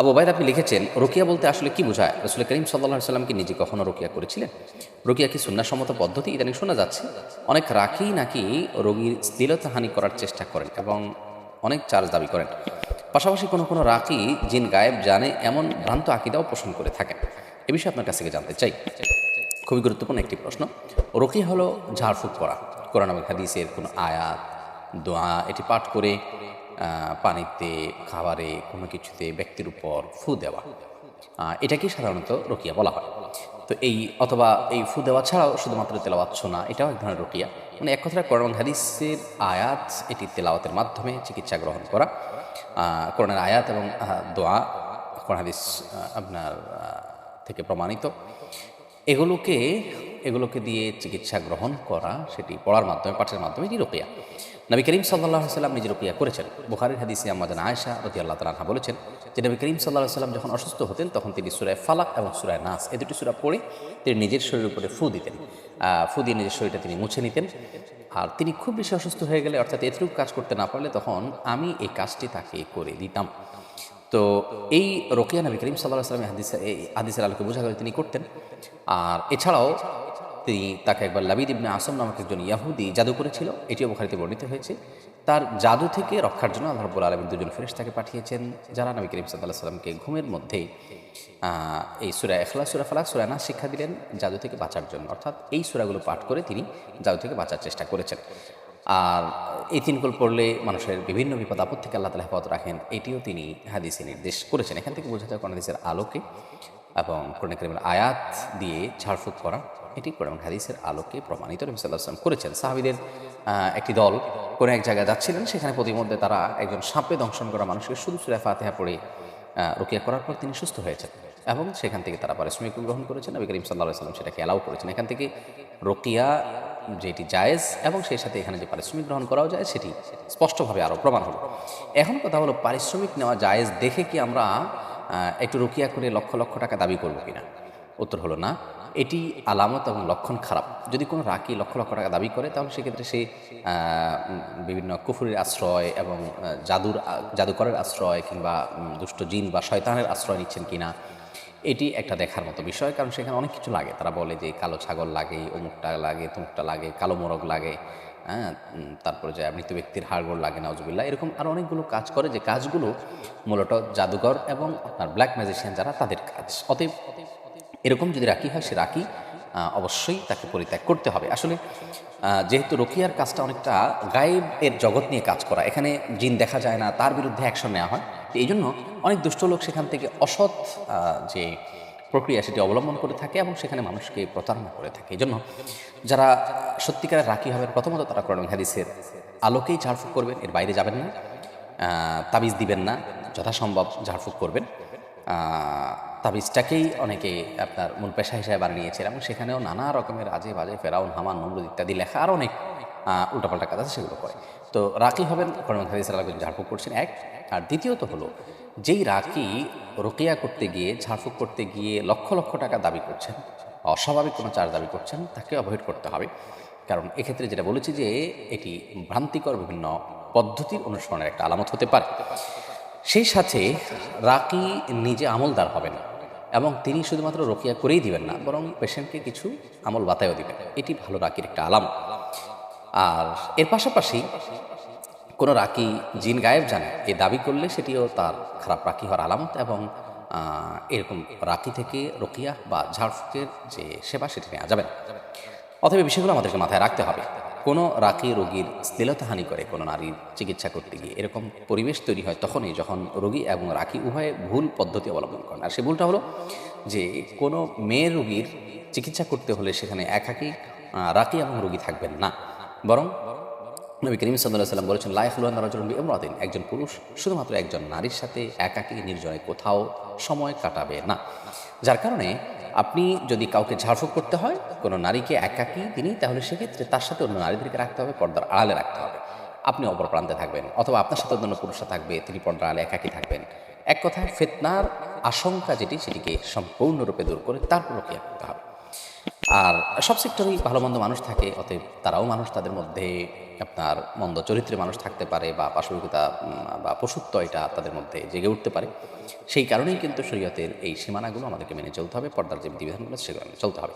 আবু বাইদ আপনি লিখেছেন, রোকিয়া বলতে আসলে কি বোঝায়? রসুল করিম সাল্লাহ সাল্লাম কি নিজে কখনো রোকিয়া করেছিলেন? রোকিয়া কি সুন্নাসম্মত পদ্ধতি? ইদানিং শোনা যাচ্ছে, অনেক রাখি নাকি রোগীর স্থিরতা হানি করার চেষ্টা করেন এবং অনেক চার্জ দাবি করেন। পাশাপাশি কোনো কোনো রাকি জিন গায়েব জানে এমন ভ্রান্ত আকিদাও পোষণ করে থাকেন। এ বিষয়ে আপনার কাছ থেকে জানতে চাই। খুবই গুরুত্বপূর্ণ একটি প্রশ্ন। রোকি হলো ঝাড়ফুঁক করা কোরআন হাদিসের কোনো আয়াত, দোয়া, এটি পাঠ করে পানিতে খাবারে কোনো কিছুতে ব্যক্তির উপর ফু দেওয়া। আহ, এটাকেই সাধারণত রোকিয়া বলা হয়। তো এই অথবা এই ফু দেওয়া ছাড়াও শুধুমাত্র তেলাওয়াত শোনা এটাও এক ধরনের রোকিয়া। মানে এক কোরআন এবং হাদিসের আয়াত এটি তেলাওয়াতের মাধ্যমে চিকিৎসা গ্রহণ করা। আহ, কোরআনের আয়াত এবং দোয়া কোরআন হাদিস আপনার থেকে প্রমাণিত। এগুলোকে এগুলোকে দিয়ে চিকিৎসা গ্রহণ করা, সেটি পড়ার মাধ্যমে, পাঠের মাধ্যমে এটি রোকিয়া নবী করিম সাল্লাহ সাল্লাম নিজে রোকিয়া করেছেন। বুখারির হাদিসে আমাদের আয়েশা রতি আল্লাহ তালা বলেছেন যে, নবী করিম সাল্লাহ সাল্লাম যখন অসুস্থ হতেন, তখন তিনি সুরায় ফালাক এবং সুরায় নাস এ দুটি সুরা পড়ে তিনি নিজের শরীরের উপরে ফু দিতেন। ফু দিয়ে নিজের শরীরটা তিনি মুছে নিতেন। আর তিনি খুব বেশি অসুস্থ হয়ে গেলে, অর্থাৎ এতটুকু কাজ করতে না পারলে তখন আমি এই কাজটি তাকে করে দিতাম। তো এই রোকিয়া নবী করিম সাল্লাহ সাল্লামের হাদিসের এই হাদিসের আলোকে বোঝা গেলে তিনি করতেন। আর এছাড়াও তিনি তাকে একবার লাবিদ ইবনে আসম নামক একজন ইয়াহুদি জাদু করেছিল, এটিও বুখারিতে বর্ণিত হয়েছে। তার জাদু থেকে রক্ষার জন্য আল্লাহ রব্বুল আলমিন দুজন ফেরেশতাকে পাঠিয়েছেন, যারা নবী করিম সাল্লাহ সাল্লামকে ঘুমের মধ্যেই এই সুরা এখলা সুরা ফালাক, সুরা না শিক্ষা দিলেন জাদু থেকে বাঁচার জন্য। অর্থাৎ এই সুরাগুলো পাঠ করে তিনি জাদু থেকে বাঁচার চেষ্টা করেছেন। আর এই তিনকুল পড়লে মানুষের বিভিন্ন বিপদ, আপদ থেকে আল্লাহ তালা হেফাজত রাখেন, এটিও তিনি হাদিসে নির্দেশ করেছেন। এখান থেকে বোঝা যায় কোন হাদিসের আলোকে এবং কোরআন আয়াত দিয়ে ঝাড়ফুঁক করা। এটি কোরআন হাদিসের আলোকে প্রমাণিত নবী করেছেন। সাহাবিদের একটি দল কোনো এক জায়গায় যাচ্ছিলেন, সেখানে প্রতিমধ্যে তারা একজন সাপে দংশন করা মানুষকে শুধু সুরা ফাতেহা পড়ে রোকিয়া করার পর তিনি সুস্থ হয়েছেন এবং সেখান থেকে তারা পারিশ্রমিক গ্রহণ করেছেন। নবী করিম সাল্লাহ সাল্লাম সেটাকে অ্যালাউ করেছেন। এখান থেকে রোকিয়া যেটি জায়েজ এবং সেই সাথে এখানে যে পারিশ্রমিক গ্রহণ করাও যায়, সেটি স্পষ্টভাবে আরও প্রমাণ হলো। এখন কথা হলো, পারিশ্রমিক নেওয়া জায়েজ দেখে কি আমরা একটু রোকিয়া করে লক্ষ লক্ষ টাকা দাবি করব কিনা? উত্তর হলো না। এটি আলামত এবং লক্ষণ খারাপ। যদি কোনো রাকি লক্ষ লক্ষ টাকা দাবি করে, তাহলে সেক্ষেত্রে সে বিভিন্ন কুফুরের আশ্রয় এবং জাদুর জাদুকরের আশ্রয় কিংবা দুষ্ট জিন বা শয়তানের আশ্রয় নিচ্ছেন কিনা, এটি একটা দেখার মতো বিষয়। কারণ সেখানে অনেক কিছু লাগে। তারা বলে যে কালো ছাগল লাগে, অমুকটা লাগে, তুমুকটা লাগে, কালো মোরগ লাগে হ্যাঁ তারপরে যে মৃত ব্যক্তির হাড়গোড় লাগে নজবিল্লা এরকম আরও অনেকগুলো কাজ করে যে কাজগুলো মূলত জাদুঘর এবং আপনার ব্ল্যাক ম্যাজিশিয়ান যারা তাদের কাজ। অতএব এরকম যদি রাখি হয়, সে রাখি অবশ্যই তাকে পরিত্যাগ করতে হবে। আসলে যেহেতু রোকিয়ার কাজটা অনেকটা গায়েব এর জগৎ নিয়ে কাজ করা, এখানে জিন দেখা যায় না, তার বিরুদ্ধে অ্যাকশন নেওয়া হয়, তো এই জন্য অনেক দুষ্ট লোক সেখান থেকে অসৎ যে প্রক্রিয়া সেটি অবলম্বন করে থাকে এবং সেখানে মানুষকে প্রতারণা করে থাকে। এই জন্য যারা সত্যিকারের রাখি হবেন, প্রথমত তারা কোরআন হাদিসের আলোকেই ঝাড়ফুঁক করবেন, এর বাইরে যাবেন না তাবিজ দিবেন না, যথাসম্ভব ঝাড়ফুঁক করবেন। তাবিজটাকেই অনেকে আপনার মূল পেশা হিসেবে বানিয়ে নিয়েছেন এবং সেখানেও নানা রকমের আজে বাজে, ফেরাউন, হামান, নমরুদ ইত্যাদি লেখা আর অনেক উল্টাপাল্টা কাজ আছে সেগুলো করে। তো রাকি হবেন কোরআন হাদিসের আলোকে ঝাড়ফুঁক করছেন এক। আর দ্বিতীয়ত হলো, যেই রাকি রোকিয়া করতে গিয়ে, ঝাড়ফুঁক করতে গিয়ে লক্ষ লক্ষ টাকা দাবি করছেন, অস্বাভাবিক কোনো চার্জ দাবি করছেন, তাকে অ্যাভয়েড করতে হবে। কারণ এক্ষেত্রে যেটা বলেছি যে, এটি ভ্রান্তিকর বিভিন্ন পদ্ধতির অনুসরণের একটা আলামত হতে পারে। সেই সাথে রাকি নিজে আমলদার হবেন এবং তিনি শুধুমাত্র রোকিয়া করেই দিবেন না, বরং পেশেন্টকে কিছু আমল বাতায়ও দিবেন। এটি ভালো রাকির একটা আলামত আর এর পাশাপাশি কোনো রাকি জিন গায়েব জানে, এ দাবি করলে সেটিও তার খারাপ রাকি হওয়ার আলামত এবং এরকম রাকি থেকে রোকিয়া বা ঝাড়ফুঁকের যে সেবা সেটি নেওয়া যাবে না। অথবা বিষয়গুলো আমাদেরকে মাথায় রাখতে হবে। কোনো রাকি রোগীর স্থিলতাহানি করে কোনো নারীর চিকিৎসা করতে গিয়ে। এরকম পরিবেশ তৈরি হয় তখনই যখন রোগী এবং রাকি উভয়ে ভুল পদ্ধতি অবলম্বন করেন। আর সে ভুলটা হলো যে, কোনো মেয়ে রোগীর চিকিৎসা করতে হলে সেখানে একাকি রাকি এবং রোগী থাকবেন না। বরং নবী করিম সাল্লাহ সাল্লাম বলেছেন লাইফুল্লাহ রাজন ইমরাদিন একজন পুরুষ শুধুমাত্র একজন নারীর সাথে একাকী, নির্জনে কোথাও সময় কাটাবে না। যার কারণে আপনি যদি কাউকে ঝাড়ফুঁক করতে হয়, কোনো নারীকে একাকী তিনি, তাহলে সেক্ষেত্রে তার সাথে অন্য নারীদেরকে রাখতে হবে, পর্দার আড়ালে রাখতে হবে। আপনি অপর প্রান্তে থাকবেন, অথবা আপনার সাথে অন্য পুরুষরা থাকবে, তিনি পর্দার আড়ালে একাকী থাকবেন। এক কথায়, ফেতনার আশঙ্কা যেটি, সেটিকে সম্পূর্ণরূপে দূর করে তারপর রোকিয়া করতে হবে। আর সব সেক্টরেই ভালো মন্দ মানুষ থাকে, অতএব তারাও মানুষ, তাদের মধ্যে আপনার মন্দ চরিত্রে মানুষ থাকতে পারে বা পাশবিকতা বা পশুত্ব এটা তাদের মধ্যে জেগে উঠতে পারে। সেই কারণেই কিন্তু শরীয়তের এই সীমানাগুলো আমাদেরকে মেনে চলতে হবে, পর্দার যে বিধিবিধানগুলো সেগুলো মেনে চলতে হবে।